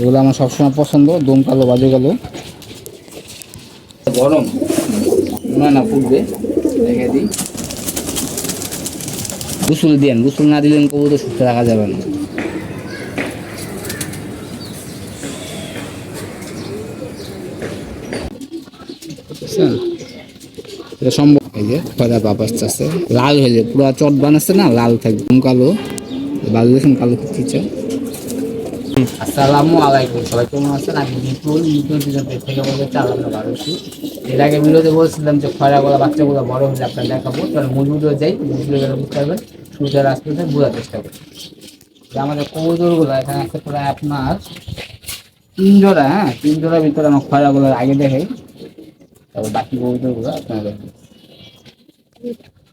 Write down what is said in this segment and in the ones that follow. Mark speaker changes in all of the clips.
Speaker 1: এগুলো আমার সবসময় পছন্দ, দম কালো, বাজে কালো। গরম। না না, ফুটবে। রেখে দিই। গুসুল দিয়েন গুসুল না দিলেন কবুতর সুস্থ রাখা যাবে না। লাল হয়ে যায়, পুরো চট বানাচ্ছে না, লাল থাকবে কালো। বাজু দেখুন, কালো খিচা। আসসালামু আলাইকুম সবাই কেমন আছেন? আমি বিজন থেকে বলতে বারোশি এর আগে বলছিলাম যে বাচ্চাগুলো হলে আপনার দেখাবো। তাহলে বুঝতে রাস্তাতে বোঝার চেষ্টা করি। আমাদের এখানে আছে আপনার তিন জোড়া হ্যাঁ? তিন ভিতরে আগে দেখে তারপর বাকি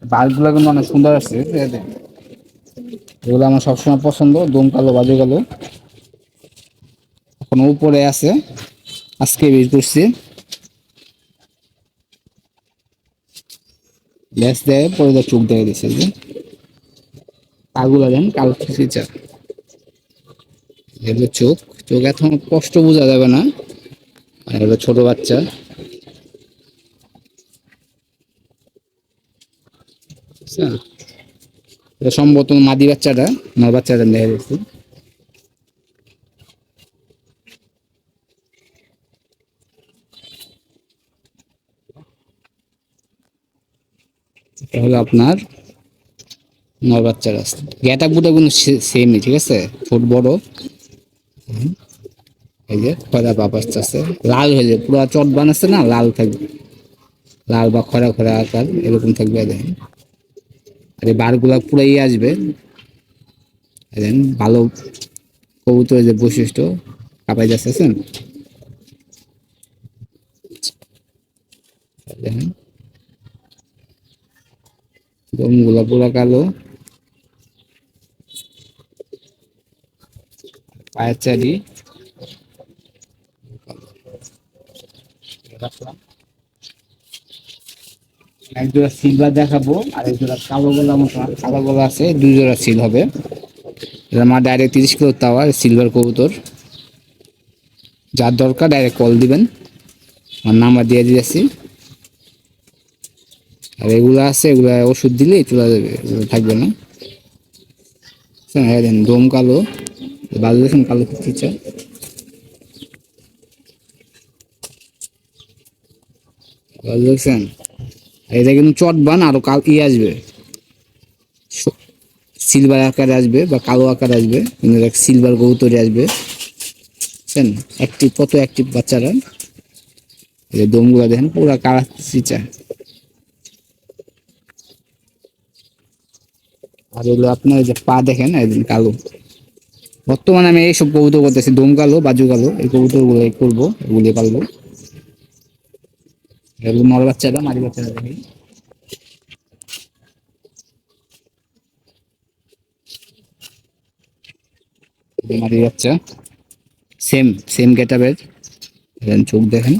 Speaker 1: বাল্বগুলো কিন্তু অনেক সুন্দর আসছে আমার সবসময় পছন্দ, দম কালো, বাজে কালো। এখন উপরে আছে। আজকে বের করছি। লেস দেয় পরে দেয় চোখ দেখে দিচ্ছে যে। পাগুলো দেন, কালো ফিচার। এগুলো চোখ। চোখ এখন কষ্ট বোঝা যাবে না। এগুলো ছোট বাচ্চা? এটা সম্ভবত মাদি বাচ্চাটা। নর বাচ্চাটা দেখা যাচ্ছে এটা হলো আপনার নর বাচ্চার রাস্তা। গ্যাটা বুটা কিন্তু সেমই ঠিক আছে? ছোট বড়। এই যে খরা বাপ আস্তে আস্তে লাল হয়ে যায়। পুরো চট বানাচ্ছে না? লাল থাকবে। লাল বা খরা খরা আকার, এরকম থাকবে, দেখেন। আর এই বারগুলা পুরাই আসবে। দেখেন, ভালো কবুতরের যে বৈশিষ্ট্য কাপাই যাচ্ছেন দেখেন দমগুলা পুরা কালো। পায়ের চারি। এক জোড়া সিলভার দেখাবো, আর এক জোড়া কালো গোলা মতো কালো গোলা আছে, দুই জোড়া সিল হবে। আমার ডাইরেক্ট তিরিশ কিলো তাওয়া সিলভার কবুতর। যার দরকার ডাইরেক্ট কল দিবেন। আমার নাম্বার দিয়ে দিয়েছি। আর এগুলো আছে, এগুলো ওষুধ দিলেই চলে যাবে, এগুলো থাকবে না? এই দেখেন, দম কালো বাজু দেখুন কালো খিচা বাজু দেখছেন এটা কিন্তু চটবান আরও কাল ই আসবে। সিলভার আকারে আসবে বা কালো আকারে আসবে, কিন্তু সিলভার কবুতরে আসবে। বুঝছেন অ্যাক্টিভ কত অ্যাক্টিভ বাচ্চারা। দমগুলো দেখেন, পুরা কালা চিচা আর এগুলো আপনার যে পা দেখেন একদিন কালো। বর্তমানে আমি এইসব কবুতর করতেছি, দম কালো, বাজু কালো, এই কবুতরগুলো করব, এগুলি পালবো। এগুলো নর বাচ্চাটা মাঝি বাচ্চাটা দেখি মাঝি বাচ্চা। সেম সেম দেখেন, চোখ দেখেন।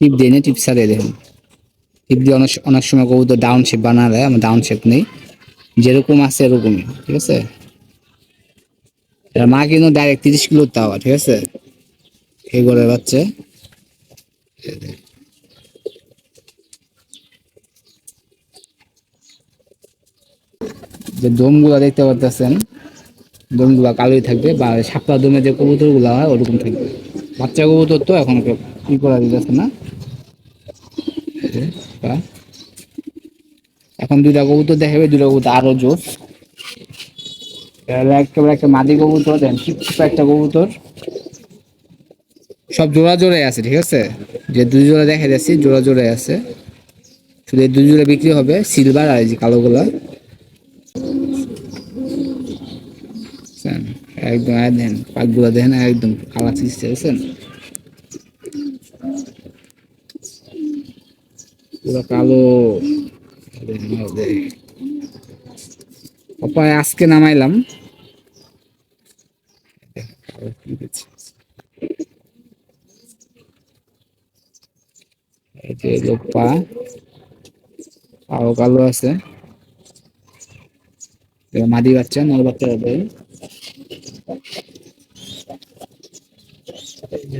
Speaker 1: টিপ দিয়ে টিপ সারে দেখেন। টিপ দিয়ে অনেক অনেক সময় কবুতর ডাউন শেপ বানা দেয়, আমার ডাউন শেপ নেই। যেরকম আছে এরকমই, ঠিক আছে? মা কিন্তু ডাইরেক্ট তিরিশ কিলো তাওয়া, ঠিক আছে? এই গড়ের বাচ্চা। যে দমগুলা দেখতে পারতেছেন, দমগুলা কালোই থাকবে, বা সাপলা দমে যে কবুতরগুলা হয়, ওরকম থাকবে। বাচ্চা কবুতর তো এখন কি করা দিতেছে না। বা এখন দুইটা কবুতর দেখাবে, দুইটা কবুতর আরও জোর। একেবারে একটা মাদি কবুতর, দেন একটা কবুতর। সব জোড়া জোড়াই আছে, ঠিক আছে? যে দুই জোড়া দেখা যাচ্ছে, জোড়া জোড়াই আছে। শুধু এই দুই জোড়া বিক্রি হবে সিলভার আর এই যে কালো গুলা। একদম আয় দেন পাকগুলা দেখেন একদম কালা চিজ পুরো কালো। অপায়, আজকে নামাইলাম। এই যে পাও কালো আছে। মাদি বাচ্চা, নর বাচ্চা হবে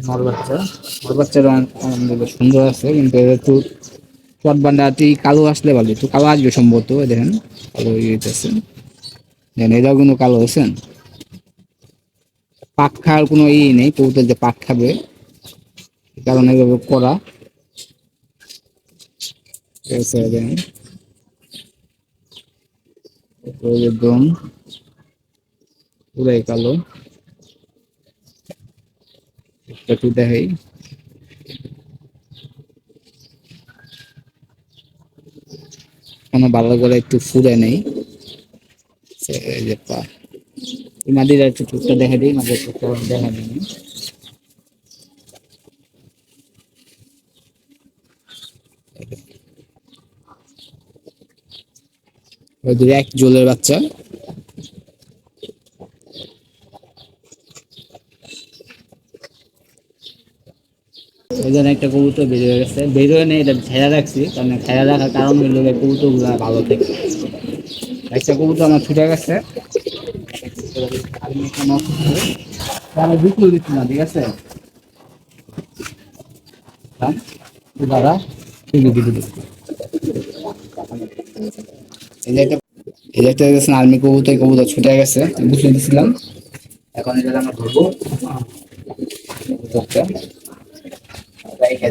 Speaker 1: নর বাচ্চা, নর বাচ্চারা সুন্দর আছে, কিন্তু এদের একটু চটবান্ডাটি কালো আসলে ভালো, একটু কালো আসবে সম্ভবত দেখেন, কালো ইয়ে হইতেছে। দেখেন, এটাও কিন্তু কালো হয়েছেন পাক খাওয়ার কোনো ই নেই, কবুতর যে পাক খাবে কারণে এভাবে করা। দেখেন একদম পুরাই কালো। একটু দেখাই। কোনো ভালো করে একটু ফুরে নেই। এই মাদিরা একটু টুকটা দেখা দিই মাদির টুকটা দেখা দিই। এক জোলের বাচ্চা। জন্য একটা কবুতর বেরিয়ে গেছে। বেরোয় নেই, এটা ছেড়ে রাখছি, কারণ ছেড়ে রাখার কারণ হইল যে কবুতরগুলা ভালো থাকে। একটা কবুতর আমার ছুটে গেছে। আমি এখানে বিক্রি দিচ্ছি না, ঠিক আছে? হ্যাঁ? দাদা ঠিক আছে ঠিক এই আর্মি কবুতর কবুতর ছুটে গেছে বুঝে দিছিলাম। এখন এটা আমরা ধরবো। রেখে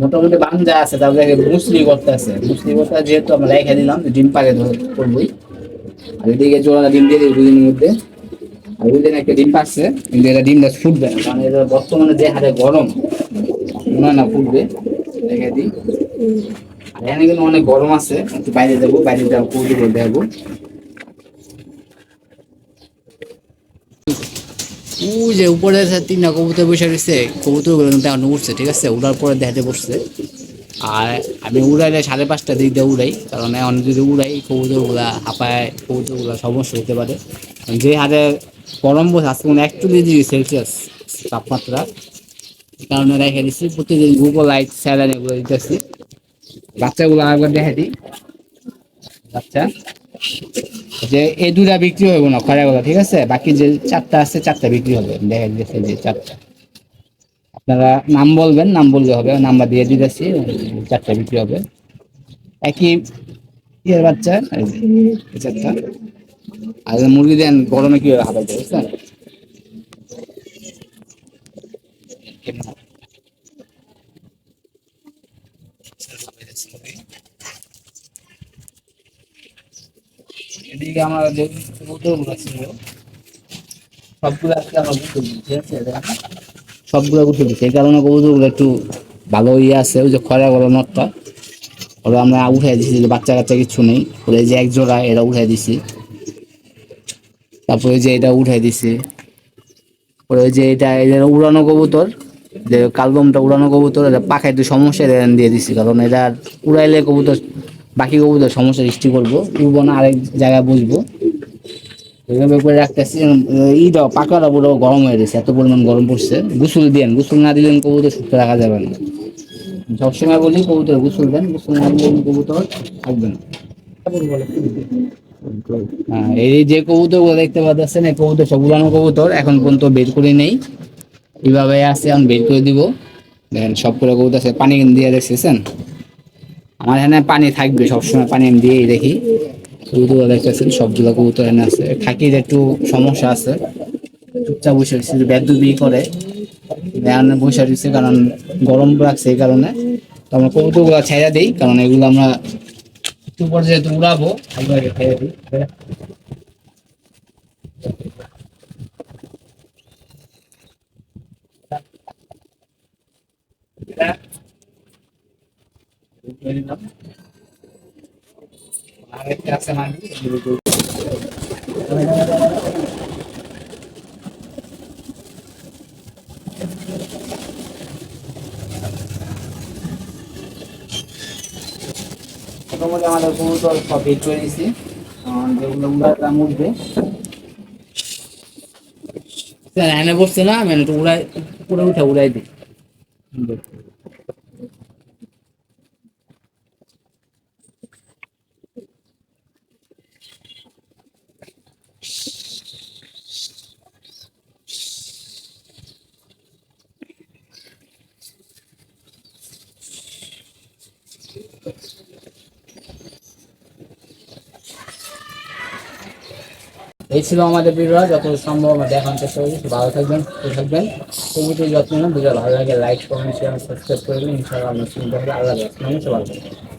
Speaker 1: মোটামুটি বাঞ্জা আছে, তারপরে মুসলি করতে আছে। মুসলি করতে যেহেতু আমরা রেখে দিলাম ডিম পাকে করবোই। আর এদিকে জোড়াটা ডিম দিয়ে দিই দুদিনের মধ্যে। আর ওই একটা ডিম পাচ্ছে কিন্তু এটা ডিমটা ফুটবে না, কারণ এটা বর্তমানে যে হারে গরম, মনে না ফুটবে, রেখে দিই। আর এখানে কিন্তু অনেক গরম আছে বাইরে যাব বাইরে যাব পুরো দেখাবো। ওই যে উপরে তিনটা কবুতর বসে রয়েছে, কবুতরগুলো কিন্তু উঠছে ঠিক আছে? উড়ার পরে দেখাতে বসছে। আর আমি উড়াইলে সাড়ে পাঁচটা দিক দিয়ে উড়াই, কারণ এখন যদি উড়াই, কবুতরগুলা হাঁপায়, কবুতরগুলা সমস্যা হতে পারে। যে হারে গরম বসে আজকে মানে একচল্লিশ ডিগ্রি সেলসিয়াস তাপমাত্রা। কারণে রেখে দিচ্ছি প্রতিদিন গুগল লাইট স্যালাইন এগুলো দিতেছি। বাচ্চাগুলো আরেকবার দেখে দিই। বাচ্চা। যে এই দুটা বিক্রি হবে না খরাগুলো ঠিক আছে? বাকি যে চারটা আছে, চারটা বিক্রি হবে। দেখা দিয়েছে যে চারটা। আপনারা নাম বলবেন, নাম বললে হবে। নাম্বার দিয়ে দিতেছি, চারটা বিক্রি হবে। একই ইয়ের বাচ্চা চারটা। আর মুরগি দেন, গরমে কি হবে বুঝছেন? এদিকে আমার যে কবুতরগুলো ছিল, সবগুলো আজকে আমরা ঠিক আছে? সবগুলো কারণে একটু ভালো ইয়ে আছে, ওই যে খরা গলা নটটা ওরা আমরা যে বাচ্চা কাচ্চা কিছু নেই। ওরা যে এক জোড়া, এরা উঠাই দিছি। তারপরে যে এটা উঠাই দিছি। ওরা যে এটা যে উড়ানো কবুতর, যে কালদমটা উড়ানো কবুতর, এটা পাখায় একটু সমস্যা দিয়ে দিছি। কারণ এটা উড়াইলে কবুতর বাকি কবুতর সমস্যা সৃষ্টি করব উড়বো না আরেক জায়গায় বসবো। এইভাবে করে রাখতেছি ইটা পাকাটা পুরো গরম হয়ে গেছে এত পরিমাণ গরম পড়ছে। গোসল দেন গোসল না দিলেন কবুতর সুস্থ রাখা যাবে না। সবসময় বলি কবুতর গোসল দেন গোসল না দিলেন কবুতর থাকবে না। হ্যাঁ, এই যে কবুতর দেখতে পাচ্ছেন এই কবুতর সব উড়ানো কবুতর এখন পর্যন্ত বের করে নেই। এইভাবে আছে এখন বের করে দিব। দেখেন সব করে কবুতর আছে পানি দিয়ে দেখতেছেন আমার এখানে পানি থাকবে, সবসময় পানি আমি দিয়েই দেখি। কবুতর দেখতেছেন, সবগুলো কবুতর এখানে আছে। থাকির একটু সমস্যা আছে। চুপচাপ বসে রয়েছে বেদুবি করে। এখানে বসে রয়েছে কারণ গরম লাগছে এই কারণে। তো আমরা কবুতরগুলো ছেড়ে দিই, কারণ এগুলো আমরা একটু পরে যেহেতু উড়াবো ছেড়ে দিই। আছে মানে মোটামুটি আমাদের সব বের করে আহ, যেগুলো উড়াটা উঠবে এনে বসছে না মানে একটু উড়াই উপরে উঠে উড়াই দিই এই ছিল আমাদের ভিডিও যত সম্ভব আমরা দেখানোর চেষ্টা করি ভালো থাকবেন, সুস্থ থাকবেন। প্রভৃতির যত্ন নেন ভিডিও ভালো লাগে লাইক কমেন্ট শেয়ার সাবস্ক্রাইব করবেন ইনশাআল্লাহ আমরা চিন্তা করে আল্লাহ ভালো থাকবেন।